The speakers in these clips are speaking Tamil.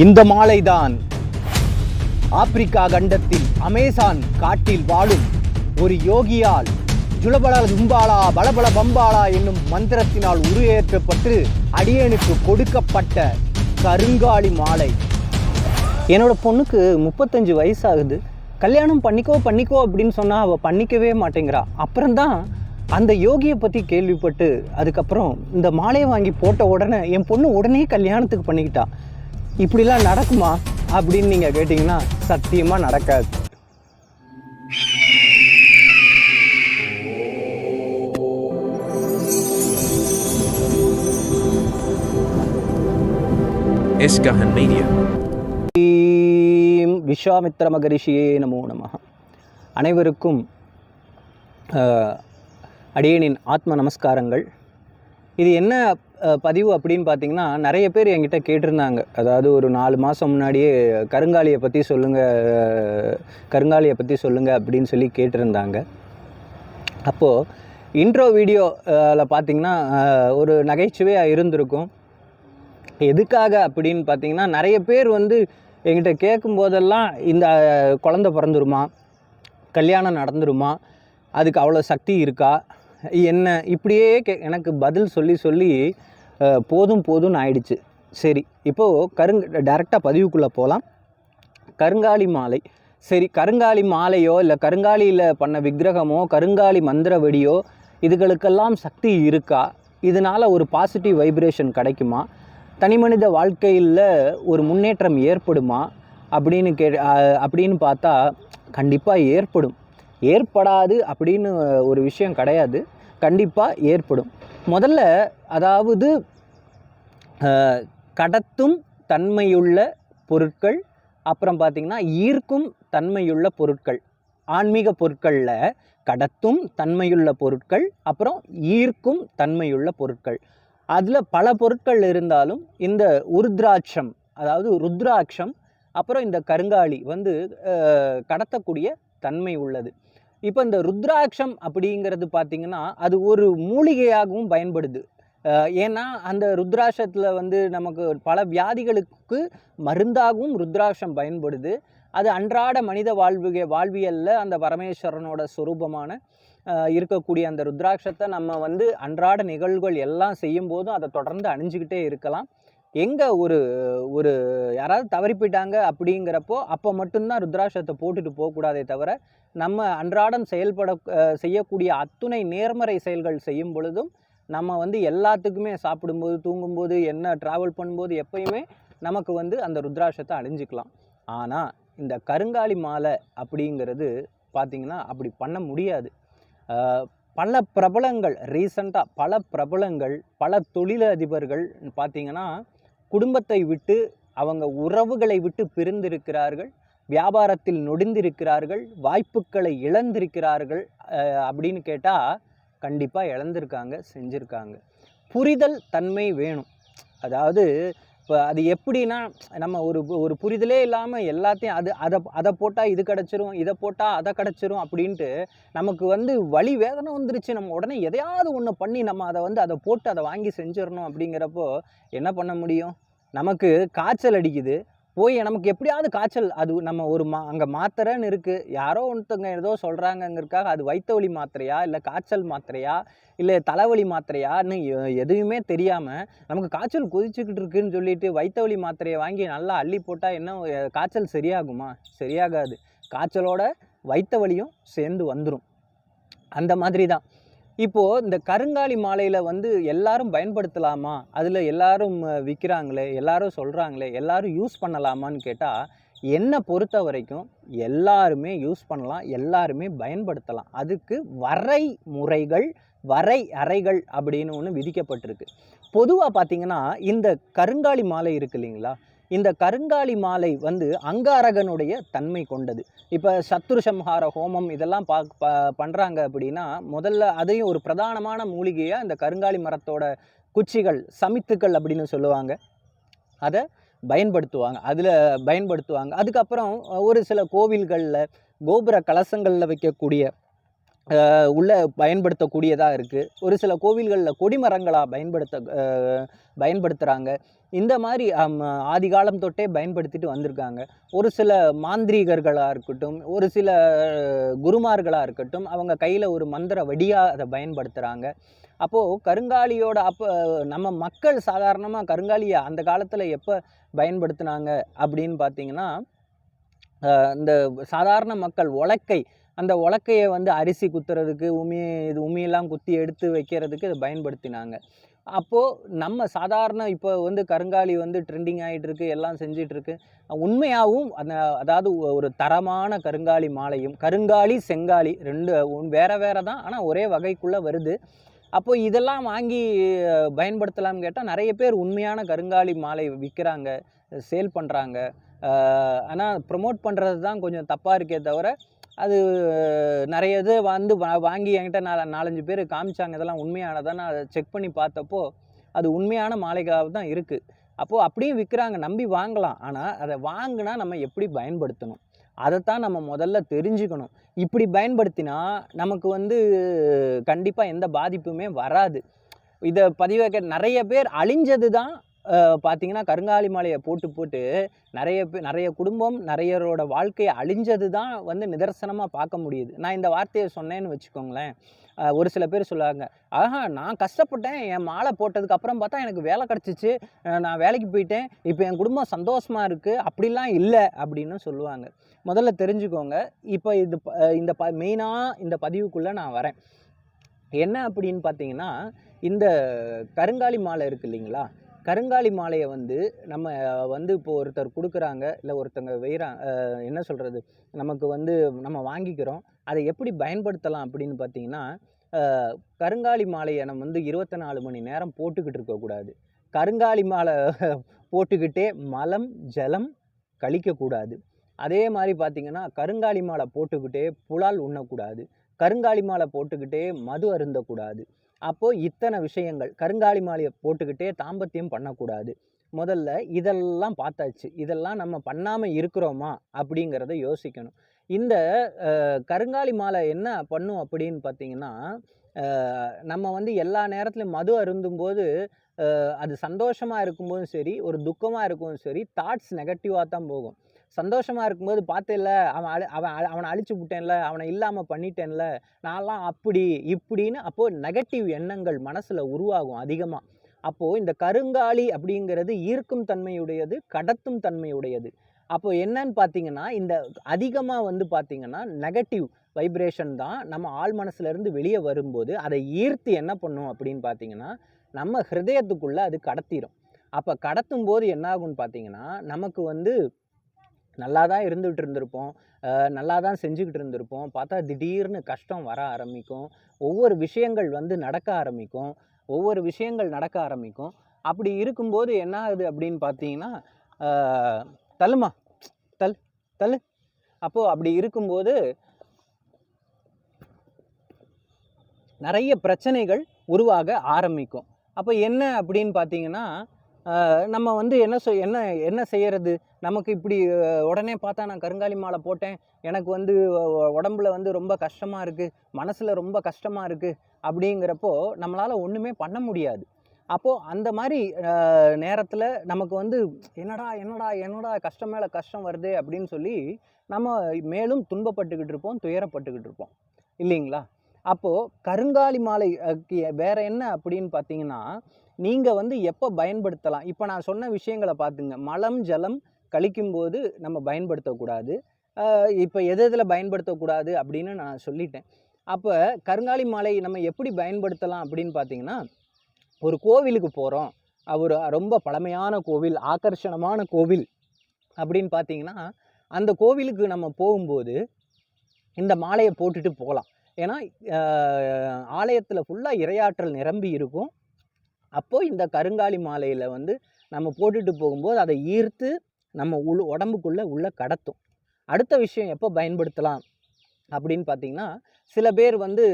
இந்த மாலைதான் ஆப்பிரிக்கா கண்டத்தில் அமேசான் காட்டில் வாழும் ஒரு யோகியால் ஜுலபல தும்பாலா பலபல பம்பாலா என்னும் மந்திரத்தினால் உருவேற்றப்பட்டு அடியனுக்கு கொடுக்கப்பட்ட கருங்காலி மாலை. என்னோட பொண்ணுக்கு முப்பத்தஞ்சு வயசாகுது. கல்யாணம் பண்ணிக்கோ பண்ணிக்கோ அப்படின்னு சொன்னால் அவள் பண்ணிக்கவே மாட்டேங்கிறா. அப்புறம்தான் அந்த யோகியை பற்றி கேள்விப்பட்டு அதுக்கப்புறம் இந்த மாலையை வாங்கி போட்ட உடனே என் பொண்ணு உடனே கல்யாணத்துக்கு பண்ணிக்கிட்டா. இப்படிலாம் நடக்குமா அப்படின்னு நீங்கள் கேட்டிங்கன்னா சத்தியமாக நடக்காது. விஸ்வாமித்திர மகரிஷியே நமோ நம அனைவருக்கும் அடியேனின் ஆத்ம நமஸ்காரங்கள். இது என்ன பதிவு அப்படின்னு பார்த்தீங்கன்னா நிறைய பேர் என்கிட்ட கேட்டிருந்தாங்க. அதாவது ஒரு நாலு மாதம் முன்னாடியே கருங்காலியை பற்றி சொல்லுங்கள் கருங்காலியை பற்றி சொல்லுங்கள் அப்படின்னு சொல்லி கேட்டிருந்தாங்க. அப்போது இன்ட்ரோ வீடியோவில் பார்த்தீங்கன்னா ஒரு நகைச்சுவையாக இருந்திருக்கும். எதுக்காக அப்படின்னு பார்த்தீங்கன்னா நிறைய பேர் வந்து என்கிட்ட கேட்கும் போதெல்லாம் இந்த குழந்த பிறந்துருமா? கல்யாணம் நடந்துருமா? அதுக்கு அவ்வளோ சக்தி இருக்கா? என்ன? இப்படியே கே எனக்கு பதில் சொல்லி சொல்லி போதும் போதும்னு ஆயிடுச்சு. சரி இப்போது கருங்க டேரெக்டாக பதிவுக்குள்ளே போகலாம் கருங்காலி மாலை. சரி கருங்காலி மாலையோ இல்லை கருங்காலியில் பண்ண விக்கிரகமோ கருங்காலி மந்திர வெடியோ இதுகளுக்கெல்லாம் சக்தி இருக்கா? இதனால் ஒரு பாசிட்டிவ் வைப்ரேஷன் கிடைக்குமா? தனிமனித வாழ்க்கையில் ஒரு முன்னேற்றம் ஏற்படுமா? அப்படின்னு கே அப்படின்னு பார்த்தா கண்டிப்பாக ஏற்படும். ஏற்படாது அப்படின்னு ஒரு விஷயம் கிடையாது. கண்டிப்பாக ஏற்படும். முதல்ல அதாவது கடத்தும் தன்மையுள்ள பொருட்கள் அப்புறம் பார்த்திங்கன்னா ஈர்க்கும் தன்மையுள்ள பொருட்கள். ஆன்மீக பொருட்களில் கடத்தும் தன்மையுள்ள பொருட்கள் அப்புறம் ஈர்க்கும் தன்மையுள்ள பொருட்கள். அதில் பல பொருட்கள் இருந்தாலும் இந்த உருத்ராட்சம் அதாவது ருத்ராட்சம் அப்புறம் இந்த கருங்காலி வந்து கடத்தக்கூடிய தன்மை உள்ளது. இப்போ இந்த ருத்ராட்சம் அப்படிங்கிறது பார்த்திங்கன்னா அது ஒரு மூலிகையாகவும் பயன்படுது. ஏன்னா அந்த ருத்ராட்சத்தில் வந்து நமக்கு பல வியாதிகளுக்கு மருந்தாகவும் ருத்ராட்சம் பயன்படுது. அது அன்றாட மனித வாழ்விய வாழ்வியலில் அந்த பரமேஸ்வரனோட சொரூபமான இருக்கக்கூடிய அந்த ருத்ராட்சத்தை நம்ம வந்து அன்றாட நிகழ்வுகள் எல்லாம் செய்யும்போதும் அதை தொடர்ந்து அணிஞ்சுக்கிட்டே இருக்கலாம். எங்கே ஒரு ஒரு யாராவது தவறி போயிட்டாங்க அப்படிங்கிறப்போ அப்போ மட்டும்தான் ருத்ராட்சத்தை போட்டுட்டு போகக்கூடாதே தவிர நம்ம அன்றாடம் செயல்பட செய்யக்கூடிய அத்துணை நேர்மறை செயல்கள் செய்யும் பொழுதும் நம்ம வந்து எல்லாத்துக்குமே சாப்பிடும்போது தூங்கும்போது என்ன ட்ராவல் பண்ணும்போது எப்பயுமே நமக்கு வந்து அந்த ருத்ராட்சத்தை அணிஞ்சிக்கலாம். ஆனால் இந்த கருங்காலி மாலை அப்படிங்கிறது பார்த்திங்கன்னா அப்படி பண்ண முடியாது. பல பிரபலங்கள் ரீசண்டாக பல பிரபலங்கள் பல தொழிலதிபர்கள் பார்த்திங்கன்னா குடும்பத்தை விட்டு அவங்க உறவுகளை விட்டு பிரிந்திருக்கிறார்கள் வியாபாரத்தில் நொடிந்திருக்கிறார்கள் வாய்ப்புகளை இழந்திருக்கிறார்கள் அப்படின்னு கேட்டால் கண்டிப்பாக இழந்திருக்காங்க செஞ்சுருக்காங்க. புரிதல் தன்மை வேணும். அதாவது இப்போ அது எப்படின்னா நம்ம ஒரு ஒரு புரிதலே இல்லாமல் எல்லாத்தையும் அது அதை அதை போட்டால் இது கிடச்சிரும் இதை போட்டால் அதை கிடச்சிரும் அப்படின்ட்டு நமக்கு வந்து வழி வேதனை வந்துருச்சு. நம்ம உடனே எதையாவது ஒன்று பண்ணி நம்ம அதை வந்து அதை போட்டு அதை வாங்கி செஞ்சிடணும் அப்படிங்கிறப்போ என்ன பண்ண முடியும்? நமக்கு காய்ச்சல் அடிக்குது. போய் நமக்கு எப்படியாவது காய்ச்சல் அது நம்ம ஒரு மா அங்கே மாத்திரைன்னு இருக்குது யாரோ ஒருத்தவங்க ஏதோ சொல்கிறாங்கங்கிறதுக்காக அது வைத்த வலி மாத்திரையா இல்லை காய்ச்சல் மாத்திரையா இல்லை தலைவலி மாத்திரையான்னு எ- எதுவுமே தெரியாமல் நமக்கு காய்ச்சல் கொதிச்சுக்கிட்டு இருக்குன்னு சொல்லிட்டு வைத்த வலி மாத்திரையை வாங்கி நல்லா அள்ளி போட்டால் என்ன காய்ச்சல் சரியாகுமா? சரியாகாது. காய்ச்சலோட வைத்த வலியும் சேர்ந்து வந்துடும் அந்த மாதிரி தான் இப்போது இந்த கருங்காலி மாலையில் வந்து எல்லாரும் பயன்படுத்தலாமா? அதில் எல்லாரும் விற்கிறாங்களே எல்லாரும் சொல்கிறாங்களே எல்லாரும் யூஸ் பண்ணலாமான்னு கேட்டால் என்னை பொறுத்த வரைக்கும் எல்லாருமே யூஸ் பண்ணலாம் எல்லாருமே பயன்படுத்தலாம். அதுக்கு வரை முறைகள் வரை அறைகள் அப்படின்னு ஒன்று விதிக்கப்பட்டிருக்கு. பொதுவாக பார்த்தீங்கன்னா இந்த கருங்காலி மாலை இருக்கு இல்லைங்களா? இந்த கருங்காலி மாலை வந்து அங்காரகனுடைய தன்மை கொண்டது. இப்போ சத்ரு சம்ஹார ஹோமம் இதெல்லாம் பா ப பண்ணுறாங்க அப்படின்னா முதல்ல அதையும் ஒரு பிரதானமான மூலிகையாக இந்த கருங்காலி மரத்தோட குச்சிகள் சமித்துக்கள் அப்படின்னு சொல்லுவாங்க. அதை பயன்படுத்துவாங்க. அதில் பயன்படுத்துவாங்க. அதுக்கப்புறம் ஒரு சில கோவில்களில் கோபுர கலசங்களில் வைக்கக்கூடிய உள்ள பயன்படுத்தக்கூடியதாக இருக்குது ஒரு சில கோவில்களில் கொடிமரங்களாக பயன்படுத்த பயன்படுத்துகிறாங்க இந்த மாதிரி ஆதிகாலம் தொட்டே பயன்படுத்திட்டு வந்திருக்காங்க. ஒரு சில மாந்திரீகர்களாக இருக்கட்டும் ஒரு சில குருமார்களாக இருக்கட்டும் அவங்க கையில் ஒரு மந்திர வடியாக அதை பயன்படுத்துகிறாங்க அப்போது கருங்காலியோட அப்போ நம்ம மக்கள் சாதாரணமாக கருங்காலியை அந்த காலத்தில் எப்போ பயன்படுத்தினாங்க அப்படின்னு பார்த்தீங்கன்னா இந்த சாதாரண மக்கள் உலக்கை அந்த உலக்கையை வந்து அரிசி குத்துறதுக்கு உமி இது உமியெல்லாம் குத்தி எடுத்து வைக்கிறதுக்கு இதை பயன்படுத்தினாங்க. அப்போது நம்ம சாதாரண இப்போ வந்து கருங்காலி வந்து ட்ரெண்டிங் ஆகிட்டுருக்கு எல்லாம் செஞ்சிட்ருக்கு உண்மையாகவும் அந்த அதாவது ஒரு தரமான கருங்காலி மாலையும் கருங்காலி செங்காலி ரெண்டு வேறு வேறு தான் ஆனால் ஒரே வகைக்குள்ளே வருது. அப்போ இதெல்லாம் வாங்கி பயன்படுத்தலாம்னு கேட்டால் நிறைய பேர் உண்மையான கருங்காலி மாலை விற்கிறாங்க சேல் பண்ணுறாங்க ஆனால் ப்ரொமோட் பண்ணுறது தான் கொஞ்சம் தப்பாக இருக்கே தவிர அது நிறைய இது வந்து வா வாங்கி என்கிட்ட நாலு நாலஞ்சு பேர் காமிச்சாங்க. இதெல்லாம் உண்மையானதை? நான் அதை செக் பண்ணி பார்த்தப்போ அது உண்மையான மாலைகளாக தான் இருக்குது அப்போது அப்படியும் விற்கிறாங்க நம்பி வாங்கலாம். ஆனால் அதை வாங்கினா நம்ம எப்படி பயன்படுத்தணும்? அதைத்தான் நம்ம முதல்ல தெரிஞ்சுக்கணும். இப்படி பயன்படுத்தினா நமக்கு வந்து கண்டிப்பாக எந்த பாதிப்புமே வராது. இதை பதிவாக்க நிறைய பேர் அழிஞ்சது தான் பார்த்தீங்கன்னா கருங்காலி மாலையை போட்டு போட்டு நிறைய பேர் நிறைய குடும்பம் நிறையரோட வாழ்க்கையை அழிஞ்சது தான் வந்து நிதர்சனமாக பார்க்க முடியுது. நான் இந்த வார்த்தையை சொன்னேன்னு வச்சுக்கோங்களேன். ஒரு சில பேர் சொல்லுவாங்க ஆஹா நான் கஷ்டப்பட்டேன் என் மாலை போட்டதுக்கு அப்புறம் பார்த்தா எனக்கு வேலை கிடச்சிச்சு. நான் வேலைக்கு போயிட்டேன். இப்போ என் குடும்பம் சந்தோஷமாக இருக்குது அப்படிலாம் இல்லை. அப்படின்னு சொல்லுவாங்க. முதல்ல தெரிஞ்சுக்கோங்க. இப்போ இது ப- இந்த ப மெயினாக இந்த பதிவுக்குள்ளே நான் வரேன். என்ன அப்படின்னு பார்த்தீங்கன்னா இந்த கருங்காலி மாலை இருக்கு இல்லைங்களா? கருங்காலி மாலையை வந்து நம்ம வந்து இப்போ ஒருத்தர் கொடுக்குறாங்க இல்லை ஒருத்தங்க வெய்கிறாங்க என்ன சொல்கிறது நமக்கு வந்து நம்ம வாங்கிக்கிறோம் அதை எப்படி பயன்படுத்தலாம் அப்படின்னு பார்த்தீங்கன்னா கருங்காலி மாலையை நம்ம வந்து இருபத்தி நாலு மணி நேரம் போட்டுக்கிட்டு இருக்கக்கூடாது கருங்காலி மாலை போட்டுக்கிட்டே மலம் ஜலம் கழிக்கக்கூடாது அதே மாதிரி பார்த்திங்கன்னா கருங்காலி மாலை போட்டுக்கிட்டே புலால் உண்ணக்கூடாது. கருங்காலி மாலை போட்டுக்கிட்டே மது அருந்தக்கூடாது. அப்போது இத்தனை விஷயங்கள் கருங்காலி மாலையை போட்டுக்கிட்டே தாம்பத்தியம் பண்ணக்கூடாது. முதல்ல இதெல்லாம் பார்த்தாச்சு. இதெல்லாம் நம்ம பண்ணாமல் இருக்கிறோமா அப்படிங்கிறத யோசிக்கணும். இந்த கருங்காலி மாலை என்ன பண்ணும் அப்படின்னு பார்த்தீங்கன்னா நம்ம வந்து எல்லா நேரத்துலையும் மது அருந்தும்போது அது சந்தோஷமாக இருக்கும்போதும் சரி ஒரு துக்கமாக இருக்கும் சரி தாட்ஸ் நெகட்டிவாக தான் போகும். சந்தோஷமாக இருக்கும்போது பார்த்தேல்ல அவன் அழி அவன் அவனை அழிச்சு விட்டேன்ல அவனை இல்லாமல் பண்ணிட்டேன்ல நான்லாம் அப்படி இப்படின்னு அப்போது நெகட்டிவ் எண்ணங்கள் மனசில் உருவாகும் அதிகமாக அப்போது இந்த கருங்காலி அப்படிங்கிறது ஈர்க்கும் தன்மையுடையது கடத்தும் தன்மையுடையது. அப்போது என்னன்னு பார்த்தீங்கன்னா இந்த அதிகமாக வந்து பார்த்தீங்கன்னா நெகட்டிவ் வைப்ரேஷன் தான் நம்ம ஆள் மனசுலேருந்து வெளியே வரும்போது அதை ஈர்த்து என்ன பண்ணும் அப்படின்னு பார்த்தீங்கன்னா நம்ம ஹிருதயத்துக்குள்ளே அது கடத்திடும் அப்போ கடத்தும் போது என்ன ஆகும்னு பார்த்தீங்கன்னா நமக்கு வந்து நல்லா தான் இருந்துகிட்டு இருந்திருப்போம் நல்லா தான் செஞ்சுக்கிட்டு இருந்திருப்போம் பார்த்தா திடீர்னு கஷ்டம் வர ஆரம்பிக்கும். ஒவ்வொரு விஷயங்கள் வந்து நடக்க ஆரம்பிக்கும். ஒவ்வொரு விஷயங்கள் நடக்க ஆரம்பிக்கும். அப்படி இருக்கும்போது என்ன ஆகுது அப்படின்னு பார்த்தீங்கன்னா தலுமா தள்ளுமா தல் தள்ளு. அப்போது அப்படி இருக்கும்போது நிறைய பிரச்சனைகள் உருவாக ஆரம்பிக்கும். அப்போ என்ன அப்படின்னு பார்த்தீங்கன்னா நம்ம வந்து என்ன செய் என்ன என்ன செய்கிறது நமக்கு இப்படி உடனே பார்த்தா நான் கருங்காலி மாலை போட்டேன். எனக்கு வந்து உடம்புல வந்து ரொம்ப கஷ்டமாக இருக்குது மனசில் ரொம்ப கஷ்டமாக இருக்குது அப்படிங்கிறப்போ நம்மளால் ஒன்றுமே பண்ண முடியாது. அப்போது அந்த மாதிரி நேரத்தில் நமக்கு வந்து என்னடா என்னடா என்னடா கஷ்டம் மேலே கஷ்டம் வருது அப்படின்னு சொல்லி நம்ம மேலும் துன்பப்பட்டுக்கிட்டு இருப்போம் துயரப்பட்டுக்கிட்டு இருப்போம். இல்லைங்களா? அப்போது கருங்காலி மாலைக்கு வேறு என்ன அப்படின்னு பார்த்தீங்கன்னா நீங்கள் வந்து எப்போ பயன்படுத்தலாம்? இப்போ நான் சொன்ன விஷயங்களை பார்த்துங்க மலம் ஜலம் கழிக்கும்போது நம்ம பயன்படுத்தக்கூடாது. இப்போ எது எதில் பயன்படுத்தக்கூடாது அப்படின்னு நான் சொல்லிட்டேன். அப்போ கருங்காலி மாலை நம்ம எப்படி பயன்படுத்தலாம் அப்படின்னு பார்த்தீங்கன்னா ஒரு கோவிலுக்கு போகிறோம் ஒரு ரொம்ப பழமையான கோவில் ஆக்கர்ஷணமான கோவில் அப்படின்னு பார்த்தீங்கன்னா அந்த கோவிலுக்கு நம்ம போகும்போது இந்த மாலையை போட்டுட்டு போகலாம். ஏன்னா ஆலயத்தில் ஃபுல்லாக இரையாற்றல் நிரம்பி இருக்கும். அப்போது இந்த கருங்காலி மாலையில் வந்து நம்ம போட்டுட்டு போகும்போது அதை ஈர்த்து நம்ம உள் உடம்புக்குள்ளே உள்ளே கடத்தும். அடுத்த விஷயம் எப்போ பயன்படுத்தலாம் அப்படின்னு பார்த்தீங்கன்னா சில பேர் வந்து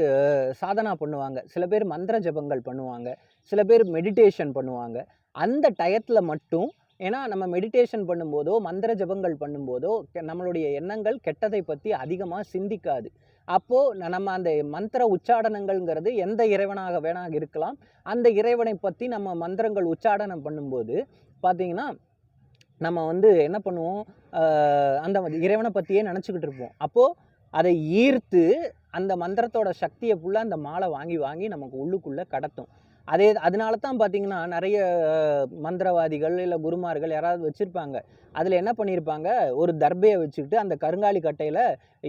சாதனா பண்ணுவாங்க சில பேர் மந்திர ஜபங்கள் பண்ணுவாங்க சில பேர் மெடிடேஷன் பண்ணுவாங்க. அந்த டயத்தில் மட்டும் ஏன்னா நம்ம மெடிடேஷன் பண்ணும்போதோ மந்திர ஜபங்கள் பண்ணும்போதோ கெ- நம்மளுடைய எண்ணங்கள் கெட்டதை பற்றி அதிகமாக சிந்திக்காது. அப்போது நம்ம அந்த மந்திர உச்சாடனங்கள்ங்கிறது எந்த இறைவனாக வேணாக இருக்கலாம். அந்த இறைவனை பற்றி நம்ம மந்திரங்கள் உச்சாடனம் பண்ணும்போது பார்த்தீங்கன்னா நம்ம வந்து என்ன பண்ணுவோம்? அந்த இறைவனை பற்றியே நினச்சிக்கிட்டு இருப்போம். அப்போது அதை ஈர்த்து அந்த மந்திரத்தோட சக்தியை ஃபுல்லாக அந்த மாலை வாங்கி வாங்கி நமக்கு உள்ளுக்குள்ளே கடத்தும். அதே அதனால தான் பார்த்தீங்கன்னா நிறைய மந்திரவாதிகள் இல்லை குருமார்கள் யாராவது வச்சுருப்பாங்க. அதில் என்ன பண்ணியிருப்பாங்க ஒரு தர்பையை வச்சுக்கிட்டு அந்த கருங்காலி கட்டையில்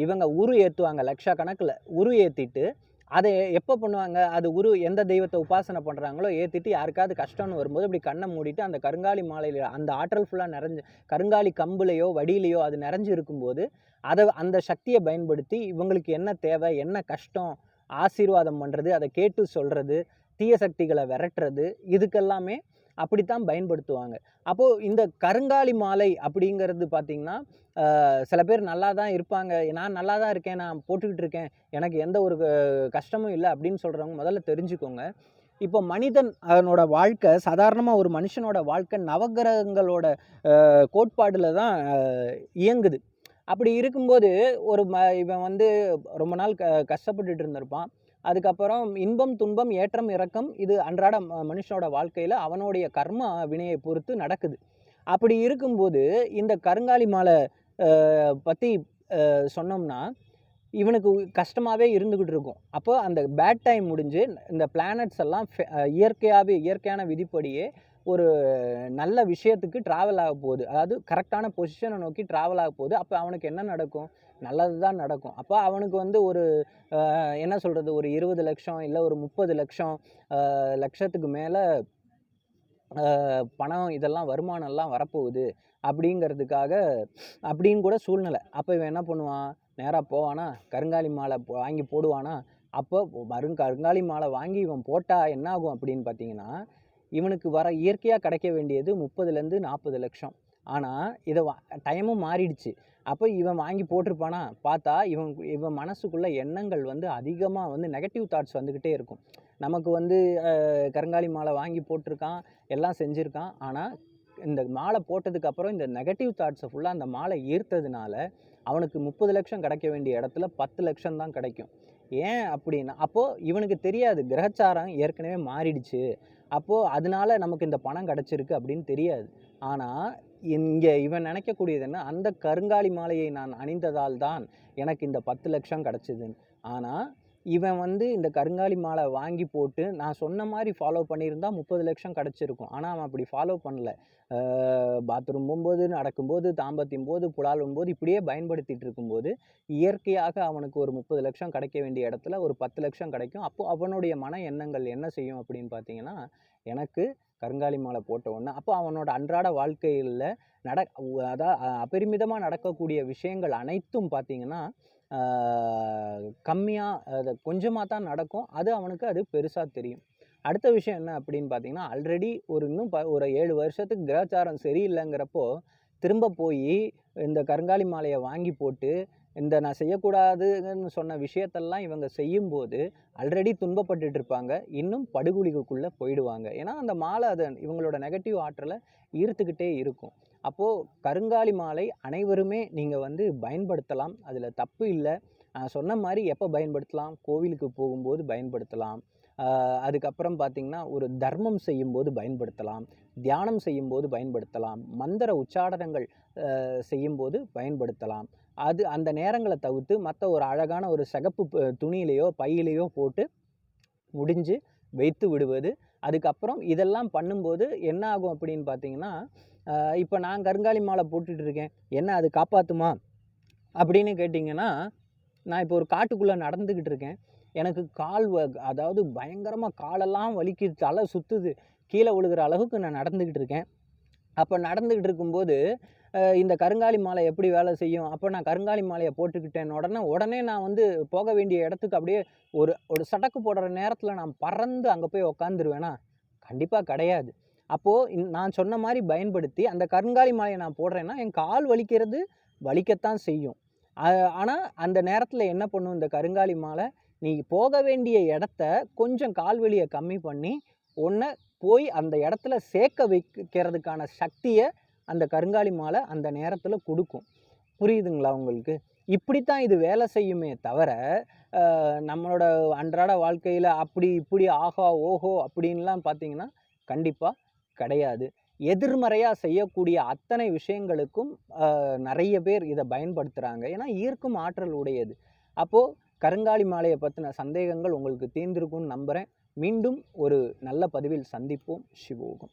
இவங்க உரு ஏற்றுவாங்க லட்சக்கணக்கில். உரு ஏற்றிட்டு அதை எப்போ பண்ணுவாங்க? அது உரு எந்த தெய்வத்தை உபாசனை பண்ணுறாங்களோ ஏற்றிட்டு யாருக்காவது கஷ்டம்னு வரும்போது இப்படி கண்ணை மூடிட்டு அந்த கருங்காலி மாலையில் அந்த ஆற்றல் ஃபுல்லாக நிறைஞ்சு கருங்காலி கம்புலையோ வடியிலையோ அது நிறைஞ்சு இருக்கும்போது அதை அந்த சக்தியை பயன்படுத்தி இவங்களுக்கு என்ன தேவை என்ன கஷ்டம் ஆசீர்வாதம் பண்ணுறது அதை கேட்டு சொல்கிறது தீய சக்திகளை விரட்டுறது இதுக்கெல்லாமே அப்படித்தான் பயன்படுத்துவாங்க. அப்போது இந்த கருங்காலி மாலை அப்படிங்கிறது பார்த்திங்கன்னா சில பேர் நல்லா தான் இருப்பாங்க. நான் நல்லா தான் இருக்கேன் நான் போட்டுக்கிட்டு இருக்கேன் எனக்கு எந்த ஒரு கஷ்டமும் இல்லை அப்படின்னு சொல்கிறவங்க முதல்ல தெரிஞ்சுக்கோங்க. இப்போ மனிதன் அதனோட வாழ்க்கை சாதாரணமாக ஒரு மனுஷனோட வாழ்க்கை நவகிரகங்களோட கோட்பாடில் தான் இயங்குது. அப்படி இருக்கும்போது ஒரு ம இவன் வந்து ரொம்ப நாள் க கஷ்டப்பட்டுட்டு இருந்திருப்பான். அதுக்கப்புறம் இன்பம் துன்பம் ஏற்றம் இறக்கம் இது அன்றாட மனுஷனோட வாழ்க்கையில் அவனுடைய கர்ம வினையை பொறுத்து நடக்குது. அப்படி இருக்கும்போது இந்த கருங்காலி மாலை பற்றி சொன்னோம்னா இவனுக்கு கஷ்டமாகவே இருந்துக்கிட்டு இருக்கும். அப்போ அந்த பேட் டைம் முடிஞ்சு இந்த பிளானட்ஸ் எல்லாம் இயற்கையாகவே இயற்கையான விதிப்படியே ஒரு நல்ல விஷயத்துக்கு ட்ராவல் ஆக போகுது. அதாவது கரெக்டான பொசிஷனை நோக்கி ட்ராவல் ஆக போகுது. அப்போ அவனுக்கு என்ன நடக்கும்? நல்லது தான் நடக்கும். அப்போ அவனுக்கு வந்து ஒரு என்ன சொல்கிறது ஒரு இருபது லட்சம் இல்லை ஒரு முப்பது லட்சம் லட்சத்துக்கு மேலே பணம் இதெல்லாம் வருமானம்லாம் வரப்போகுது அப்படிங்கிறதுக்காக அப்படின்னு கூட சூழ்நிலை. அப்போ இவன் என்ன பண்ணுவான்? நேராக போவானா? கருங்காலி மாலை வாங்கி போடுவானா? அப்போ மருங் கருங்காலி மாலை வாங்கி இவன் போட்டால் என்ன ஆகும் அப்படின்னு பார்த்தீங்கன்னா இவனுக்கு வர இயற்கையாக கிடைக்க வேண்டியது முப்பதுலேருந்து நாற்பது லட்சம். ஆனால் இதை வா டைமும் மாறிடுச்சு. அப்போ இவன் வாங்கி போட்டிருப்பானா? பார்த்தா இவன் இவன் மனசுக்குள்ள எண்ணங்கள் வந்து அதிகமாக வந்து நெகட்டிவ் தாட்ஸ் வந்துக்கிட்டே இருக்கும். நமக்கு வந்து கருங்காலி மாலை வாங்கி போட்டிருக்கான் எல்லாம் செஞ்சுருக்கான். ஆனால் இந்த மாலை போட்டதுக்கப்புறம் இந்த நெகட்டிவ் தாட்ஸை ஃபுல்லாக அந்த மாலை ஈர்த்ததுனால அவனுக்கு முப்பது லட்சம் கிடைக்க வேண்டிய இடத்துல பத்து லட்சம் தான் கிடைக்கும். ஏன் அப்படின்னா அப்போது இவனுக்கு தெரியாது. கிரகச்சாரம் ஏற்கனவே மாறிடுச்சு. அப்போது அதனால நமக்கு இந்த பணம் கிடச்சிருக்கு அப்படின்னு தெரியாது. ஆனால் இங்கே இவன் நினைக்கக்கூடியது என்ன? அந்த கருங்காலி மாலையை நான் அணிந்ததால் தான் எனக்கு இந்த பத்து லட்சம் கிடச்சிதுன்னு. ஆனால் இவன் வந்து இந்த கருங்காலி மாலை வாங்கி போட்டு நான் சொன்ன மாதிரி ஃபாலோ பண்ணியிருந்தா முப்பது லட்சம் கிடச்சிருக்கும். ஆனால் அவன் அப்படி ஃபாலோ பண்ணல. பாத்ரூம் போகும்போது நடக்கும்போது தாம்பத்தியம் போது புலாலும் போது இப்படியே பயன்படுத்திகிட்டு இருக்கும்போது இயற்கையாக அவனுக்கு ஒரு முப்பது லட்சம் கிடைக்க வேண்டிய இடத்துல ஒரு பத்து லட்சம் கிடைக்கும். அப்போ அவனுடைய மன எண்ணங்கள் என்ன செய்யும் அப்படின்னு பார்த்தீங்கன்னா எனக்கு கருங்காலி மாலை போட்ட உடனே அப்போ அவனோட அன்றாட வாழ்க்கையில் நட அதான் அபரிமிதமாக நடக்கக்கூடிய விஷயங்கள் அனைத்தும் பார்த்தீங்கன்னா கம்மியாக அதை கொஞ்சமாக தான் நடக்கும். அது அவனுக்கு அது பெருசாக தெரியும். அடுத்த விஷயம் என்ன அப்படின்னு பார்த்தீங்கன்னா ஆல்ரெடி ஒரு இன்னும் ப ஒரு ஏழு வருஷத்துக்கு கிரகச்சாரம் சரியில்லைங்கிறப்போ திரும்ப போய் இந்த கருங்காலி மாலையை வாங்கி போட்டு இந்த நான் செய்யக்கூடாதுன்னு சொன்ன விஷயத்தெல்லாம் இவங்க செய்யும்போது ஆல்ரெடி துன்பப்பட்டுட்டு இருப்பாங்க. இன்னும் படுகுழிக்குள்ளே போயிடுவாங்க. ஏன்னா அந்த மாலை அதை இவங்களோட நெகட்டிவ் ஆற்றலை ஈர்த்துக்கிட்டே இருக்கும். அப்போது கருங்காலி மாலை அனைவருமே நீங்கள் வந்து பயன்படுத்தலாம். அதில் தப்பு இல்லை. சொன்ன மாதிரி எப்போ பயன்படுத்தலாம்? கோவிலுக்கு போகும்போது பயன்படுத்தலாம். அதுக்கப்புறம் பார்த்திங்கன்னா ஒரு தர்மம் செய்யும்போது பயன்படுத்தலாம். தியானம் செய்யும்போது பயன்படுத்தலாம். மந்திர உச்சாடனங்கள் செய்யும்போது பயன்படுத்தலாம். அது அந்த நேரங்களை தவிர்த்து மற்ற ஒரு அழகான ஒரு சிகப்பு துணியிலையோ பையிலையோ போட்டு முடிஞ்சு வைத்து விடுவது. அதுக்கப்புறம் இதெல்லாம் பண்ணும்போது என்ன ஆகும் அப்படின்னு பார்த்தீங்கன்னா இப்போ நான் கருங்காலி மாலை போட்டுட்டு இருக்கேன். என்ன அது காப்பாற்றுமா அப்படின்னு கேட்டிங்கன்னா நான் இப்போ ஒரு காட்டுக்குள்ளே நடந்துக்கிட்டு இருக்கேன். எனக்கு கால் வ அதாவது பயங்கரமாக காலெல்லாம் வலிக்குது தலை சுற்றுது கீழே விழுகிற அளவுக்கு நான் நடந்துக்கிட்டு இருக்கேன். அப்போ நடந்துக்கிட்டு இருக்கும்போது இந்த கருங்காலி மாலை எப்படி வேலை செய்யும்? அப்போ நான் கருங்காலி மாலையை போட்டுக்கிட்டேன். உடனே உடனே நான் வந்து போக வேண்டிய இடத்துக்கு அப்படியே ஒரு ஒரு சடக்கு போடுற நேரத்தில் நான் பறந்து அங்கே போய் உக்காந்துருவேனா? கண்டிப்பாக கிடையாது. அப்போது நான் சொன்ன மாதிரி பயன்படுத்தி அந்த கருங்காலி மாலையை நான் போடுறேன்னா என் கால் வலிக்கிறது வலிக்கத்தான் செய்யும். ஆனால் அந்த நேரத்தில் என்ன பண்ணும்? இந்த கருங்காலி மாலை நீ போக வேண்டிய இடத்த கொஞ்சம் கால் வலியை கம்மி பண்ணி உன்னை போய் அந்த இடத்துல சேர்க்க வைக்கிறதுக்கான சக்தியை அந்த கருங்காலி மாலை அந்த நேரத்தில் கொடுக்கும். புரியுதுங்களா உங்களுக்கு? இப்படித்தான் இது வேலை செய்யுமே தவிர நம்மளோட அன்றாட வாழ்க்கையில் அப்படி இப்படி ஆகா ஓஹோ அப்படின்லாம் பார்த்தீங்கன்னா கண்டிப்பாக கிடையாது. எதிர்மறையாக செய்யக்கூடிய அத்தனை விஷயங்களுக்கும் நிறைய பேர் இதை பயன்படுத்துகிறாங்க ஏன்னா ஈர்க்கும் ஆற்றல் உடையது. அப்போது கருங்காலி மாலையை பற்றின சந்தேகங்கள் உங்களுக்கு தீர்ந்திருக்கும்னு நம்புகிறேன் மீண்டும் ஒரு நல்ல பதிவில் சந்திப்போம். சிவோகம்.